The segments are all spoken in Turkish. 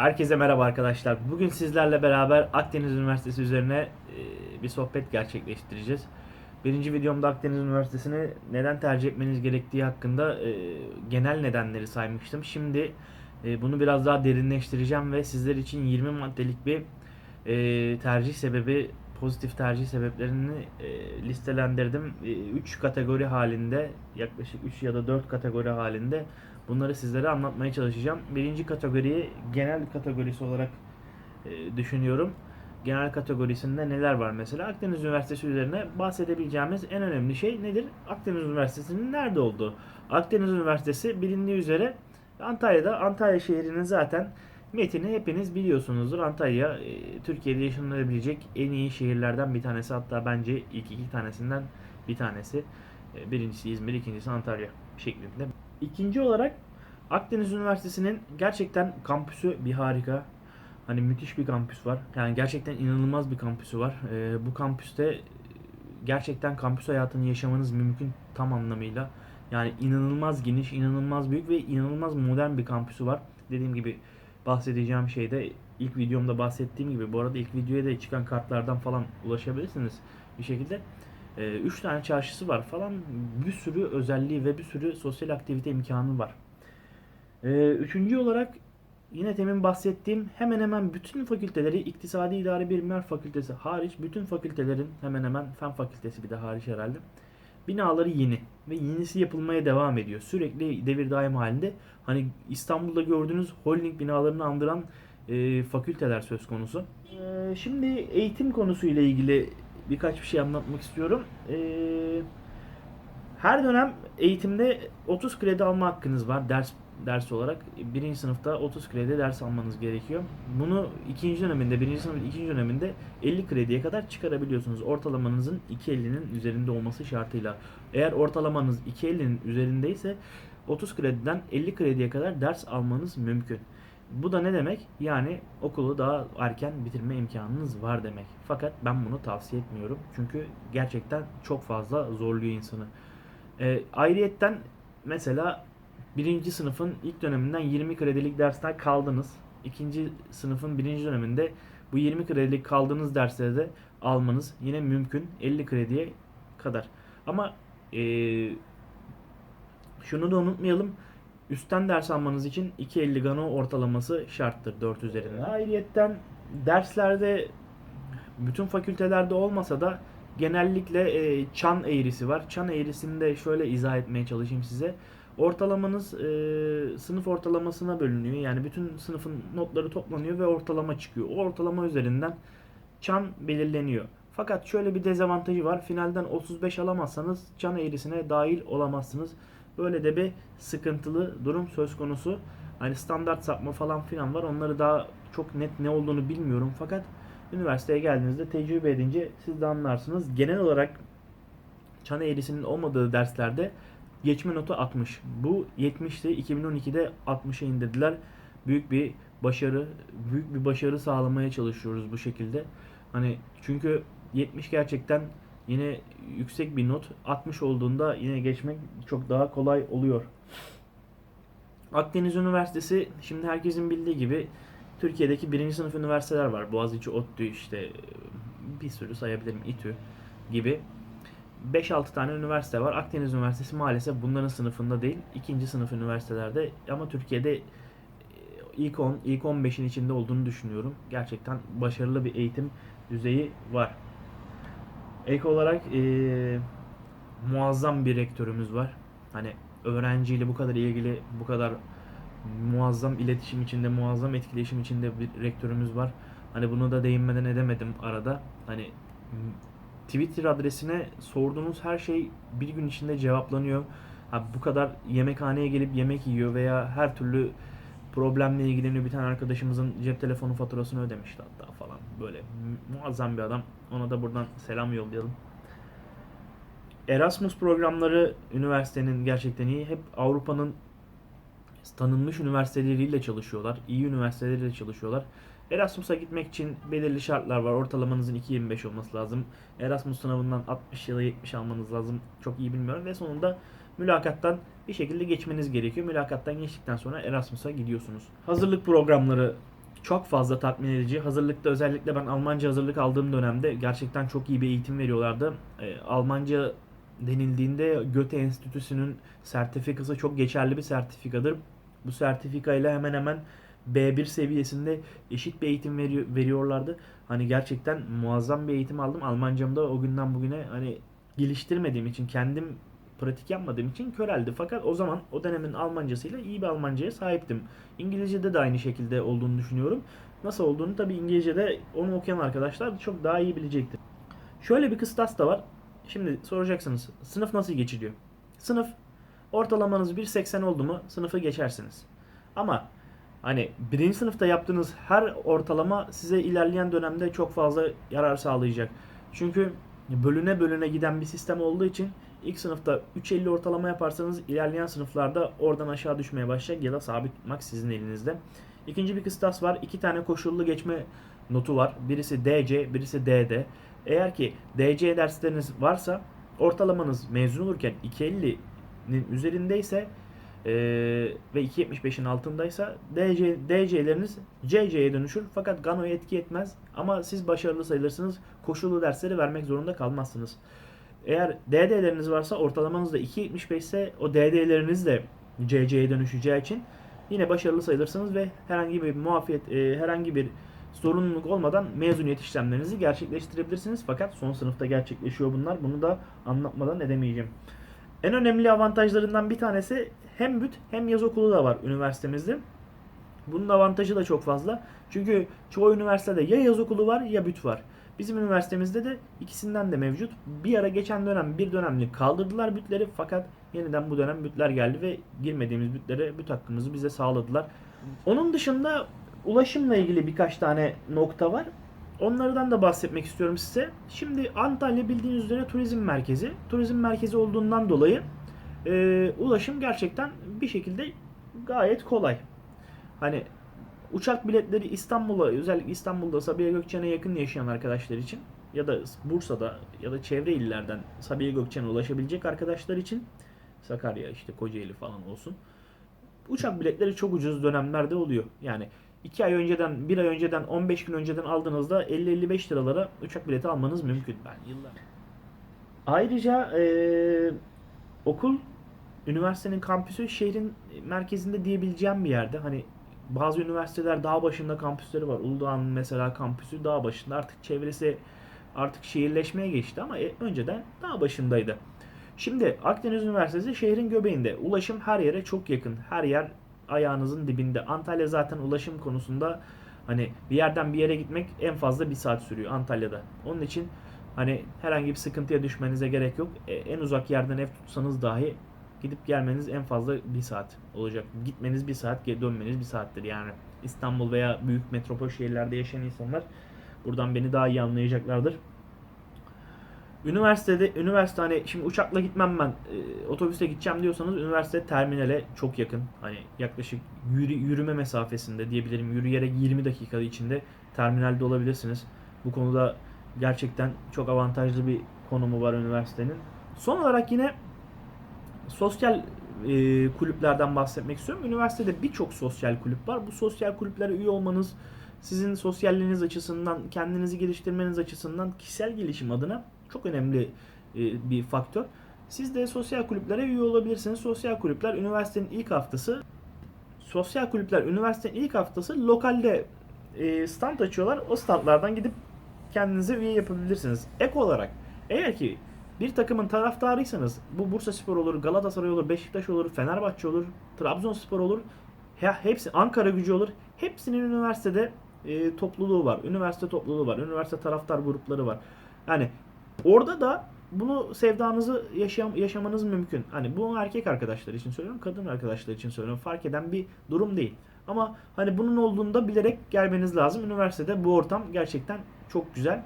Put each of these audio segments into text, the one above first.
Herkese merhaba arkadaşlar. Bugün sizlerle beraber Akdeniz Üniversitesi üzerine e, bir sohbet gerçekleştireceğiz. Birinci videomda Akdeniz Üniversitesi'ni neden tercih etmeniz gerektiği hakkında e, genel nedenleri saymıştım. Şimdi e, bunu biraz daha derinleştireceğim ve sizler için 20 maddelik bir tercih sebebi, pozitif tercih sebeplerini listelendirdim. 3 kategori halinde, yaklaşık 3 ya da 4 kategori halinde Bunları sizlere anlatmaya çalışacağım. Birinci kategoriyi genel kategorisi olarak e, düşünüyorum. Genel kategorisinde neler var mesela? Akdeniz Üniversitesi üzerine bahsedebileceğimiz en önemli şey nedir? Akdeniz Üniversitesi'nin nerede olduğu. Akdeniz Üniversitesi bilindiği üzere Antalya'da. Antalya şehrinin zaten metini hepiniz biliyorsunuzdur. Antalya e, Türkiye'de yaşanabilecek en iyi şehirlerden bir tanesi. Hatta bence ilk iki tanesinden bir tanesi. E, birincisi İzmir, ikincisi Antalya şeklinde. İkinci olarak Akdeniz Üniversitesi'nin gerçekten kampüsü bir harika. Hani müthiş bir kampüs var. Yani gerçekten inanılmaz bir kampüsü var. Ee, bu kampüste gerçekten kampüs hayatını yaşamanız mümkün tam anlamıyla. Yani inanılmaz geniş, inanılmaz büyük ve inanılmaz modern bir kampüsü var. Dediğim gibi bahsedeceğim şeyde ilk videomda bahsettiğim gibi bu arada ilk videoya da çıkan kartlardan falan ulaşabilirsiniz bir şekilde. 3 ee, tane çarşısı var falan bir sürü özelliği ve bir sürü sosyal aktivite imkanı var. Ee, üçüncü olarak yine temin bahsettiğim hemen hemen bütün fakülteleri İktisadi İdari Bilimler Fakültesi hariç bütün fakültelerin hemen hemen Fen Fakültesi bir de hariç herhalde binaları yeni ve yenisi yapılmaya devam ediyor. Sürekli devir daim halinde. Hani İstanbul'da gördüğünüz holding binalarını andıran e, fakülteler söz konusu. E, şimdi eğitim konusuyla ilgili birkaç bir şey anlatmak istiyorum. Ee, her dönem eğitimde 30 kredi alma hakkınız var ders ders olarak. Birinci sınıfta 30 kredi ders almanız gerekiyor. Bunu ikinci döneminde, birinci sınıfın ikinci döneminde 50 krediye kadar çıkarabiliyorsunuz. Ortalamanızın 2.50'nin üzerinde olması şartıyla. Eğer ortalamanız 2.50'nin üzerindeyse 30 krediden 50 krediye kadar ders almanız mümkün. Bu da ne demek? Yani okulu daha erken bitirme imkanınız var demek. Fakat ben bunu tavsiye etmiyorum. Çünkü gerçekten çok fazla zorluyor insanı. E, ayrıyetten mesela birinci sınıfın ilk döneminden 20 kredilik dersten kaldınız. İkinci sınıfın birinci döneminde bu 20 kredilik kaldığınız dersleri de almanız yine mümkün. 50 krediye kadar. Ama e, şunu da unutmayalım. Üstten ders almanız için 2.50 Gano ortalaması şarttır 4 üzerinde. Ayrıyetten derslerde bütün fakültelerde olmasa da genellikle e, çan eğrisi var. Çan eğrisini de şöyle izah etmeye çalışayım size. Ortalamanız e, sınıf ortalamasına bölünüyor. Yani bütün sınıfın notları toplanıyor ve ortalama çıkıyor. O ortalama üzerinden çan belirleniyor. Fakat şöyle bir dezavantajı var. Finalden 35 alamazsanız çan eğrisine dahil olamazsınız. Böyle de bir sıkıntılı durum söz konusu. Hani standart sapma falan filan var. Onları daha çok net ne olduğunu bilmiyorum. Fakat üniversiteye geldiğinizde tecrübe edince siz de anlarsınız. Genel olarak çan eğrisinin olmadığı derslerde geçme notu 60. Bu 70'ti. 2012'de 60'a indirdiler. Büyük bir başarı, büyük bir başarı sağlamaya çalışıyoruz bu şekilde. Hani çünkü 70 gerçekten yine yüksek bir not. 60 olduğunda yine geçmek çok daha kolay oluyor. Akdeniz Üniversitesi şimdi herkesin bildiği gibi Türkiye'deki birinci sınıf üniversiteler var. Boğaziçi, ODTÜ işte bir sürü sayabilirim. İTÜ gibi. 5-6 tane üniversite var. Akdeniz Üniversitesi maalesef bunların sınıfında değil. ikinci sınıf üniversitelerde ama Türkiye'de ilk 10, ilk 15'in içinde olduğunu düşünüyorum. Gerçekten başarılı bir eğitim düzeyi var. Ek olarak e, muazzam bir rektörümüz var. Hani öğrenciyle bu kadar ilgili, bu kadar muazzam iletişim içinde, muazzam etkileşim içinde bir rektörümüz var. Hani bunu da değinmeden edemedim arada. Hani Twitter adresine sorduğunuz her şey bir gün içinde cevaplanıyor. Ha, bu kadar yemekhaneye gelip yemek yiyor veya her türlü problemle ilgileniyor. Bir tane arkadaşımızın cep telefonu faturasını ödemişti hatta. Böyle muazzam bir adam. Ona da buradan selam yollayalım. Erasmus programları üniversitenin gerçekten iyi. Hep Avrupa'nın tanınmış üniversiteleriyle çalışıyorlar. İyi üniversiteleriyle çalışıyorlar. Erasmus'a gitmek için belirli şartlar var. Ortalamanızın 2.25 olması lazım. Erasmus sınavından 60 ya da 70 almanız lazım. Çok iyi bilmiyorum. Ve sonunda mülakattan bir şekilde geçmeniz gerekiyor. Mülakattan geçtikten sonra Erasmus'a gidiyorsunuz. Hazırlık programları çok fazla tatmin edici. Hazırlıkta özellikle ben Almanca hazırlık aldığım dönemde gerçekten çok iyi bir eğitim veriyorlardı. E, Almanca denildiğinde Goethe Enstitüsü'nün sertifikası çok geçerli bir sertifikadır. Bu sertifikayla hemen hemen B1 seviyesinde eşit bir eğitim veriyor, veriyorlardı. Hani gerçekten muazzam bir eğitim aldım. Almancamı da o günden bugüne hani geliştirmediğim için kendim pratik yapmadığım için köreldi. Fakat o zaman o dönemin Almancasıyla iyi bir Almancaya sahiptim. İngilizce'de de aynı şekilde olduğunu düşünüyorum. Nasıl olduğunu tabii İngilizce'de onu okuyan arkadaşlar çok daha iyi bilecektir. Şöyle bir kıstas da var. Şimdi soracaksınız sınıf nasıl geçiliyor? Sınıf ortalamanız 1.80 oldu mu sınıfı geçersiniz. Ama hani birinci sınıfta yaptığınız her ortalama size ilerleyen dönemde çok fazla yarar sağlayacak. Çünkü bölüne bölüne giden bir sistem olduğu için ilk sınıfta 3.50 ortalama yaparsanız ilerleyen sınıflarda oradan aşağı düşmeye başlayacak ya da sabit tutmak sizin elinizde. İkinci bir kıstas var. İki tane koşullu geçme notu var. Birisi DC, birisi DD. Eğer ki DC dersleriniz varsa ortalamanız mezun olurken 2.50'nin üzerindeyse ve 2.75'in altındaysa DC, DC'leriniz CC'ye dönüşür fakat Gano'ya etki etmez ama siz başarılı sayılırsınız. Koşullu dersleri vermek zorunda kalmazsınız. Eğer DD'leriniz varsa ortalamanız da 2.75 ise o DD'leriniz de CC'ye dönüşeceği için yine başarılı sayılırsınız ve herhangi bir muafiyet, e, herhangi bir sorumluluk olmadan mezuniyet işlemlerinizi gerçekleştirebilirsiniz. Fakat son sınıfta gerçekleşiyor bunlar. Bunu da anlatmadan edemeyeceğim. En önemli avantajlarından bir tanesi hem büt hem yaz okulu da var üniversitemizde. Bunun avantajı da çok fazla. Çünkü çoğu üniversitede ya yaz okulu var ya büt var. Bizim üniversitemizde de ikisinden de mevcut. Bir ara geçen dönem bir dönemlik kaldırdılar bütleri fakat yeniden bu dönem bütler geldi ve girmediğimiz bütlere büt hakkımızı bize sağladılar. Onun dışında ulaşımla ilgili birkaç tane nokta var. Onlardan da bahsetmek istiyorum size. Şimdi Antalya bildiğiniz üzere turizm merkezi. Turizm merkezi olduğundan dolayı e, ulaşım gerçekten bir şekilde gayet kolay. Hani uçak biletleri İstanbul'a özellikle İstanbul'da Sabiha Gökçen'e yakın yaşayan arkadaşlar için ya da Bursa'da ya da çevre illerden Sabiha Gökçen'e ulaşabilecek arkadaşlar için Sakarya işte Kocaeli falan olsun. Uçak biletleri çok ucuz dönemlerde oluyor. Yani 2 ay önceden, 1 ay önceden, 15 gün önceden aldığınızda 50-55 liralara uçak bileti almanız mümkün. Ben yıllar. Ayrıca eee, okul, üniversitenin kampüsü şehrin merkezinde diyebileceğim bir yerde. Hani bazı üniversiteler dağ başında kampüsleri var. Uludağ'ın mesela kampüsü dağ başında. Artık çevresi artık şehirleşmeye geçti ama e, önceden dağ başındaydı. Şimdi Akdeniz Üniversitesi şehrin göbeğinde. Ulaşım her yere çok yakın. Her yer ayağınızın dibinde. Antalya zaten ulaşım konusunda hani bir yerden bir yere gitmek en fazla bir saat sürüyor Antalya'da. Onun için hani herhangi bir sıkıntıya düşmenize gerek yok. E, en uzak yerden ev tutsanız dahi gidip gelmeniz en fazla bir saat olacak. Gitmeniz bir saat, geri dönmeniz bir saattir yani. İstanbul veya büyük metropol şehirlerde yaşayan insanlar buradan beni daha iyi anlayacaklardır. Üniversitede, üniversite hani şimdi uçakla gitmem ben, e, otobüste gideceğim diyorsanız üniversite terminale çok yakın. Hani yaklaşık yürü, yürüme mesafesinde diyebilirim. Yürüyerek 20 dakika içinde terminalde olabilirsiniz. Bu konuda gerçekten çok avantajlı bir konumu var üniversitenin. Son olarak yine sosyal e, kulüplerden bahsetmek istiyorum. Üniversitede birçok sosyal kulüp var. Bu sosyal kulüplere üye olmanız sizin sosyalliğiniz açısından, kendinizi geliştirmeniz açısından, kişisel gelişim adına çok önemli e, bir faktör. Siz de sosyal kulüplere üye olabilirsiniz. Sosyal kulüpler üniversitenin ilk haftası sosyal kulüpler üniversitenin ilk haftası lokalde e, stand açıyorlar. O standlardan gidip kendinize üye yapabilirsiniz. Ek olarak eğer ki bir takımın taraftarıysanız bu Bursa Spor olur, Galatasaray olur, Beşiktaş olur, Fenerbahçe olur, Trabzonspor olur. Ya hepsi Ankara Gücü olur. Hepsinin üniversitede e, topluluğu var. Üniversite topluluğu var. Üniversite taraftar grupları var. Yani orada da bunu sevdanızı yaşam, yaşamanız mümkün. Hani bu erkek arkadaşlar için söylüyorum, kadın arkadaşlar için söylüyorum. Fark eden bir durum değil. Ama hani bunun olduğunda bilerek gelmeniz lazım. Üniversitede bu ortam gerçekten çok güzel.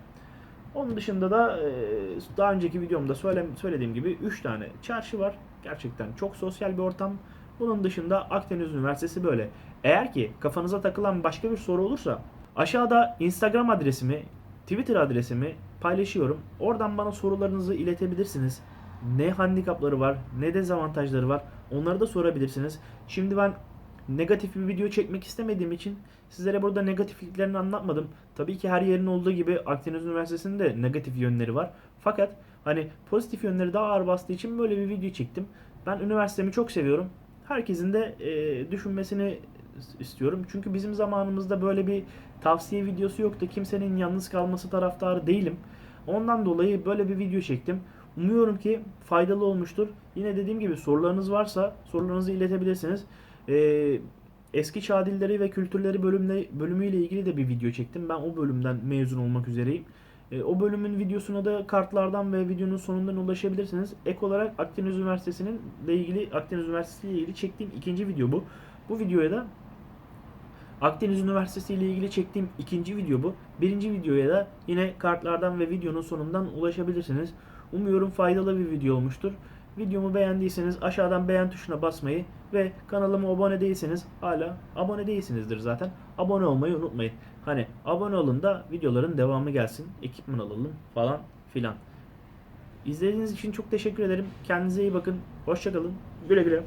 Onun dışında da e, daha önceki videomda söyle, söylediğim gibi 3 tane çarşı var. Gerçekten çok sosyal bir ortam. Bunun dışında Akdeniz Üniversitesi böyle. Eğer ki kafanıza takılan başka bir soru olursa aşağıda Instagram adresimi, Twitter adresimi paylaşıyorum. Oradan bana sorularınızı iletebilirsiniz. Ne handikapları var, ne dezavantajları var onları da sorabilirsiniz. Şimdi ben negatif bir video çekmek istemediğim için sizlere burada negatifliklerini anlatmadım. Tabii ki her yerin olduğu gibi Akdeniz Üniversitesi'nin de negatif yönleri var. Fakat hani pozitif yönleri daha ağır bastığı için böyle bir video çektim. Ben üniversitemi çok seviyorum. Herkesin de e, düşünmesini istiyorum. Çünkü bizim zamanımızda böyle bir tavsiye videosu yoktu. Kimsenin yalnız kalması taraftarı değilim. Ondan dolayı böyle bir video çektim. Umuyorum ki faydalı olmuştur. Yine dediğim gibi sorularınız varsa sorularınızı iletebilirsiniz. Ee, eski çağ dilleri ve kültürleri bölümle, bölümüyle ilgili de bir video çektim. Ben o bölümden mezun olmak üzereyim. Ee, o bölümün videosuna da kartlardan ve videonun sonundan ulaşabilirsiniz. Ek olarak Akdeniz Üniversitesi'nin ile ilgili Akdeniz Üniversitesi ile ilgili çektiğim ikinci video bu. Bu videoya da Akdeniz Üniversitesi ile ilgili çektiğim ikinci video bu. Birinci videoya da yine kartlardan ve videonun sonundan ulaşabilirsiniz. Umuyorum faydalı bir video olmuştur. Videomu beğendiyseniz aşağıdan beğen tuşuna basmayı ve kanalıma abone değilseniz hala abone değilsinizdir zaten. Abone olmayı unutmayın. Hani abone olun da videoların devamı gelsin. Ekipman alalım falan filan. İzlediğiniz için çok teşekkür ederim. Kendinize iyi bakın. Hoşçakalın. Güle güle.